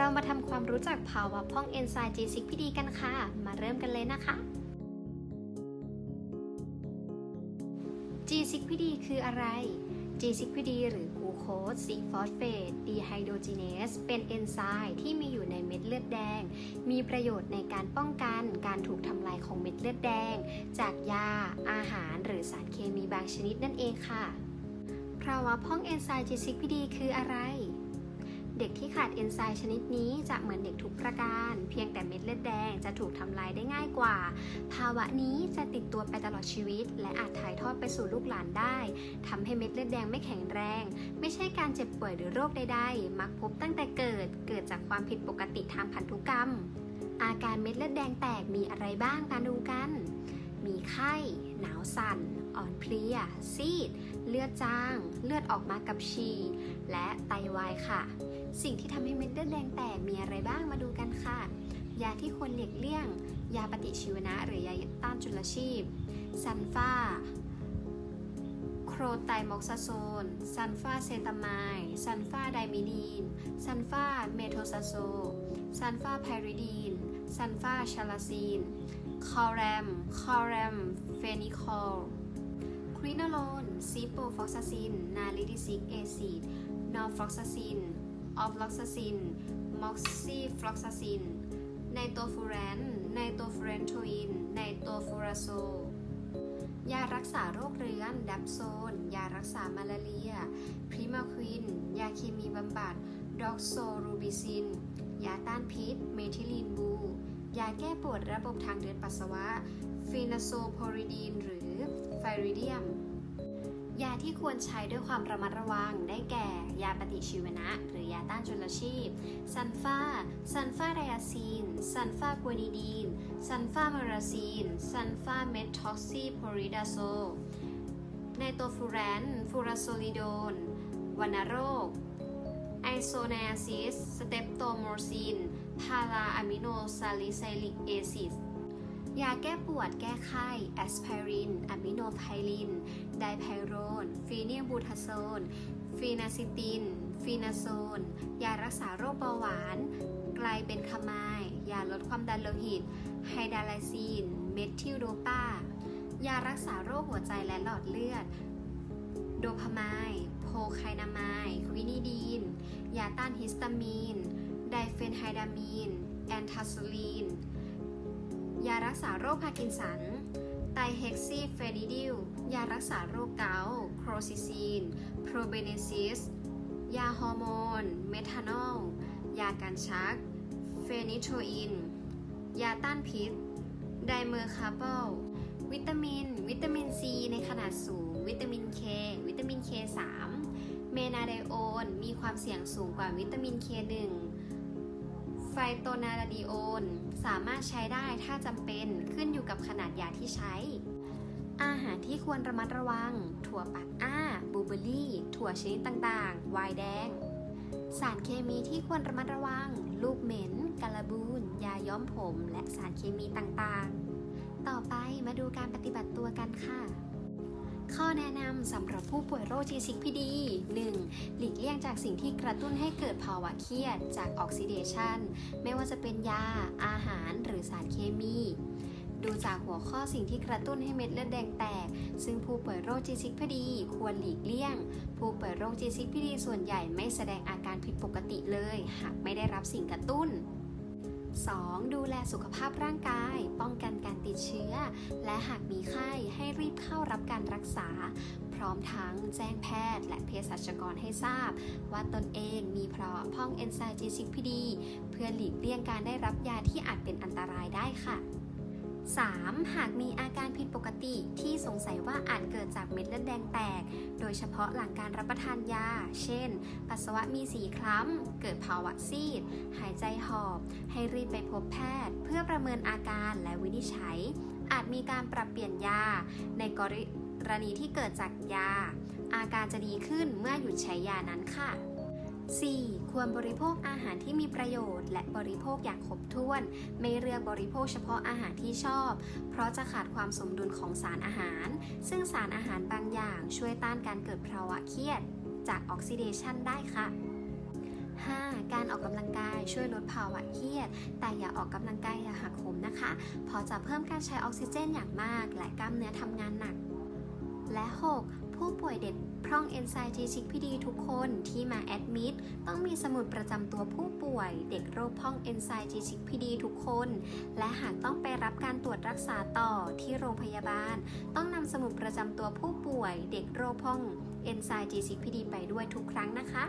เรามาทำความรู้จักภาวะพองเอนไซม์ G6PD กันค่ะ มาเริ่มกันเลยนะคะ G6PD คืออะไร G6PD หรือกูโคส4ฟอสเฟตดีไฮโดรจีเนสเป็นเอนไซม์ที่มีอยู่ในเม็ดเลือดแดง มีประโยชน์ในการป้องกันการถูกทำลายของเม็ดเลือดแดง จากยา อาหาร หรือสารเคมีบางชนิดนั่นเองค่ะ ภาวะพองเอนไซม์ G6PD คืออะไร เด็กที่ขาดเอนไซม์ชนิดนี้จะเหมือนเด็กทุกประการ เพียงแต่เม็ดเลือดแดงจะถูกทำลายได้ง่ายกว่า ภาวะนี้จะติดตัวไปตลอดชีวิต และอาจถ่ายทอดไปสู่ลูกหลานได้ทำให้เม็ดเลือดแดงไม่แข็งแรง ไม่ใช่การเจ็บป่วยหรือโรคใดๆ มักพบตั้งแต่เกิด เกิดจากความผิดปกติทางพันธุกรรม อาการเม็ดเลือดแดงแตกมีอะไรบ้างมาดูกัน มีไข้ หนาวสั่น อ่อนเพลีย ซีด เลือดจาง เลือดออกมากับฉี่ และไตวายค่ะ สิ่งที่ทำให้เม็ดเลือดแดงแตกมีอะไรบ้างมาดูกันค่ะ ยาที่ควรหลีกเลี่ยง ยาปฏิชีวนะ หรือยาต้านจุลชีพ ซันฟาโครไตมอกซาโซน ซันฟาเซตามายซันฟาไดมิดีน ซันฟาเมโทซาโซ ซันฟาไพริดีน ซันฟาชาลาซีน คอแรม คอแรม เฟนิคอล วินาโลน ซีโปฟอกซาซิน นาลิดิซิกเอซิดนอร์ฟลอกซาซิน ออฟลอกซาซิน มอกซีฟลอกซาซิน ไนโตฟูแรน ไนโตฟูเรนโทอิน ไนโตฟูราโซ ยารักษาโรคเรื้อน ดับโซน ยารักษามาลาเรีย พริมาควิน ยาเคมีบำบัด ด็อกโซรูบิซิน ยาต้านพิษ เมทิลีนบู ยาแก้ปวดระบบทางเดินปัสสาวะฟีนาโซโพริดีนหรือไฟริเดียม ที่ควรใช้ด้วยความระมัดระวัง ได้แก่ ยาปฏิชีวนะ หรือยาต้านจุลชีพ ซันฟาซันฟาไดอาซีน ซันฟากวนิดีน ซันฟามาราซีน ซันฟาเมทอกซีโพริดาโซไนโตฟูแรน ฟูราโซลิโดนวัณโรค ไอโซไนอาซิส สเตปโตโมรซินพาราอะมิโนซาลิไซลิกเอซิส ยาแก้ปวดแก้ไข้แอสไพรินอะมิโนไพลิน ไดไพโรน ฟีเนียบูทาโซน ฟีนาซิติน ฟีนาโซน ยารักษาโรคเบาหวาน ไกลเป็นคามาย ยาลดความดันโลหิต ไฮดาไลซีน เมทิลโดปา ยารักษาโรคหัวใจและหลอดเลือด โดพามาย โพไคนามาย ควินิดีน ยาต้านฮิสตามีน ไดเฟนไฮดามีน แอนทาซูลีน ยารักษาโรคพาร์กินสัน ไตเฮกซีเฟนิดิล ยารักษาโรคเกาต์โครซิซีนโปรเบเนซิส ยาฮอร์โมน เมทานอล ยากันชัก เฟนิโทอิน ยาต้านพิษ ไดเมอร์คาร์บอล วิตามิน วิตามินซีในขนาดสูง วิตามินเค วิตามิน K3 เมนาไดโอน มีความเสี่ยงสูงกว่าวิตามิน K1 ฟโตนาราดิโอน สามารถใช้ได้ถ้าจำเป็นขึ้นอยู่กับขนาดยาที่ใช้ อาหารที่ควรระมัดระวัง ถั่วปักอ้าบูเบอรี่ ถั่วชนิดต่างๆไวน์แดง สารเคมีที่ควรระมัดระวัง ลูกเหม็นกาลาบูน ยาย้อมผม และสารเคมีต่างๆ ต่อไปมาดูการปฏิบัติตัวกันค่ะ ข้อแนะนำสำหรับผู้ป่วยโรค G6PD 1. หลีกเลี่ยงจากสิ่งที่กระตุ้นให้เกิดภาวะเครียดจากออกซิเดชันไม่ว่าจะเป็นยา อาหาร หรือสารเคมี ดูจากหัวข้อสิ่งที่กระตุ้นให้เม็ดเลือดแดงแตก ซึ่งผู้ป่วยโรค G6PD ควรหลีกเลี่ยง ผู้ป่วยโรค G6PD ส่วนใหญ่ไม่แสดงอาการผิดปกติเลย หากไม่ได้รับสิ่งกระตุ้น 2. ดูแลสุขภาพร่างกาย ป้องกันการติดเชื้อ และหากมีไข้ให้รีบเข้ารับการรักษา พร้อมทั้งแจ้งแพทย์ และเภสัชกรให้ทราบ ว่าตนเองมีเพราะพ้องเอนไซม์ G6PD เพื่อหลีกเลี่ยงการได้รับยาที่อาจเป็นอันตรายได้ค่ะ 3. หากมีอาการผิดปกติที่สงสัยว่าอาจเกิดจากเม็ดเลือดแดงแตก โดยเฉพาะหลังการรับประทานยา เช่น ปัสสาวะมีสีคล้ำ เกิดภาวะซีด หายใจหอบ ให้รีบไปพบแพทย์ เพื่อประเมินอาการและวินิจฉัย อาจมีการปรับเปลี่ยนยา ในกรณีที่เกิดจากยา อาการจะดีขึ้นเมื่อหยุดใช้ยานั้นค่ะ 4. ควรบริโภคอาหารที่มีประโยชน์ และบริโภคอย่างครบถ้วน ไม่เลือกบริโภคเฉพาะอาหารที่ชอบ เพราะจะขาดความสมดุลของสารอาหาร ซึ่งสารอาหารบางอย่างช่วยต้านการเกิดภาวะเครียด จากออกซิเดชันได้ค่ะ 5. การออกกำลังกายช่วยลดภาวะเครียด แต่อย่าออกกำลังกายอย่าหักโหมนะคะ เพราะจะเพิ่มการใช้ออกซิเจนอย่างมาก และกล้ามเนื้อทำงานหนัก และ 6. ผู้ป่วยเด็ก พร่องเอนไซม์จีชิกพีดีทุกคนที่มาแอดมิดต้องมีสมุดประจำตัวผู้ป่วย เด็กโรคพร่องเอนไซม์จีชิกพีดีทุกคน และหากต้องไปรับการตรวจรักษาต่อที่โรงพยาบาล ต้องนำสมุดประจำตัวผู้ป่วย เด็กโรคพร่องเอนไซม์จีชิกพีดีไปด้วยทุกครั้งนะคะ